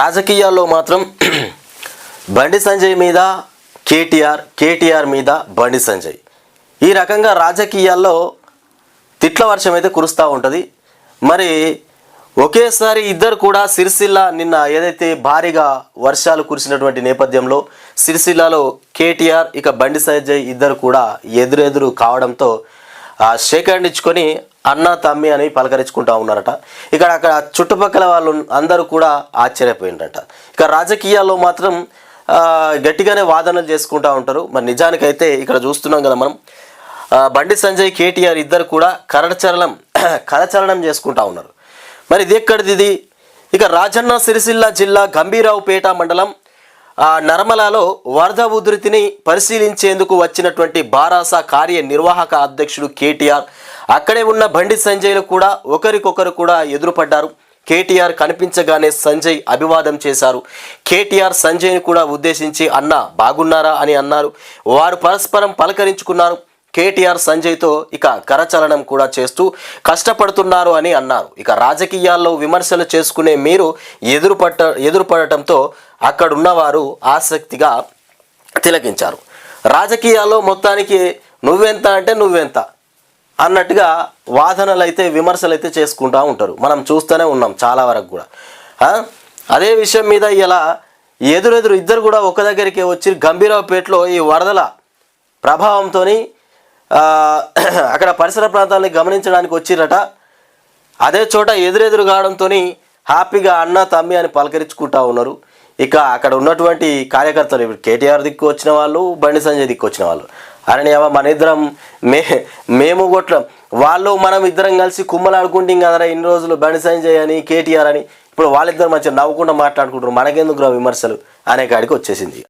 రాజకీయాల్లో మాత్రం బండి సంజయ్ మీద కేటీఆర్ కేటీఆర్ మీద బండి సంజయ్. ఈ రకంగా రాజకీయాల్లో తిట్ల వర్షం అయితే కురుస్తూ ఉంటుంది. మరి ఒకేసారి ఇద్దరు కూడా సిరిసిల్ల నిన్న ఏదైతే భారీగా వర్షాలు కురిసినటువంటి నేపథ్యంలో సిరిసిల్లలో కేటీఆర్ ఇక బండి సంజయ్ ఇద్దరు కూడా ఎదురెదురు కావడంతో ఆ ఇచ్చుకొని అన్న తమ్మి అని పలకరించుకుంటా ఉన్నారట. ఇక్కడ అక్కడ చుట్టుపక్కల వాళ్ళు అందరూ కూడా ఆశ్చర్యపోయిందట ఇక రాజకీయాల్లో మాత్రం గట్టిగానే వాదనలు చేసుకుంటా ఉంటారు. మరి నిజానికైతే ఇక్కడ చూస్తున్నాం కదా మనం. బండి సంజయ్ కేటీఆర్ ఇద్దరు కూడా కరచరణం కరచరణం చేసుకుంటా ఉన్నారు. మరి ఇది ఎక్కడిది ఇది? ఇక రాజన్న సిరిసిల్ల జిల్లా గంభీరావుపేట మండలం ఆ నర్మలలో వరద ఉధృతిని పరిశీలించేందుకు వచ్చినటువంటి బారాస కార్యనిర్వాహక అధ్యక్షుడు కేటీఆర్. అక్కడే ఉన్న బండి సంజయ్లు కూడా ఒకరికొకరు కూడా ఎదురుపడ్డారు. కేటీఆర్ కనిపించగానే సంజయ్ అభివాదం చేశారు. కేటీఆర్ సంజయ్ని కూడా ఉద్దేశించి అన్న బాగున్నారా? అని అన్నారు. వారు పరస్పరం పలకరించుకున్నారు. కేటీఆర్ సంజయ్తో ఇక కరచలనం కూడా చేస్తూ కష్టపడుతున్నారు అని అన్నారు. ఇక రాజకీయాల్లో విమర్శలు చేసుకునే మీరు ఎదురుపట్ట ఎదురుపడటంతో అక్కడున్నవారు ఆసక్తిగా తిలకించారు. రాజకీయాల్లో మొత్తానికి నువ్వెంత అంటే నువ్వెంత అన్నట్టుగా వాదనలు అయితే విమర్శలు అయితే చేసుకుంటూ ఉంటారు. మనం చూస్తూనే ఉన్నాం చాలా వరకు కూడా. అదే విషయం మీద ఇలా ఎదురెదురు ఇద్దరు కూడా ఒక దగ్గరికి వచ్చి గంభీరావుపేటలో ఈ వరదల ప్రభావంతో అక్కడ పరిసర ప్రాంతాలని గమనించడానికి వచ్చిరట అదే చోట ఎదురెదురు కావడంతో హ్యాపీగా అన్న తమ్మి అని పలకరించుకుంటా ఉన్నారు. ఇక అక్కడ ఉన్నటువంటి కార్యకర్తలు ఇప్పుడు కేటీఆర్ దిక్కు వచ్చిన వాళ్ళు బండి సంజయ్ దిక్కు వచ్చిన వాళ్ళు. అరే మన ఇద్దరం మే మేము కొట్టడం వాళ్ళు మనం ఇద్దరం కలిసి కుమ్మలాడుకుంటాం కదరా ఇన్ని రోజులు బండి సంజయ్ అని కేటీఆర్ అని. ఇప్పుడు వాళ్ళిద్దరు మంచిగా నవ్వకుండా మాట్లాడుకుంటారు మనకెందుకు విమర్శలు? అనే కాడికి వచ్చేసింది.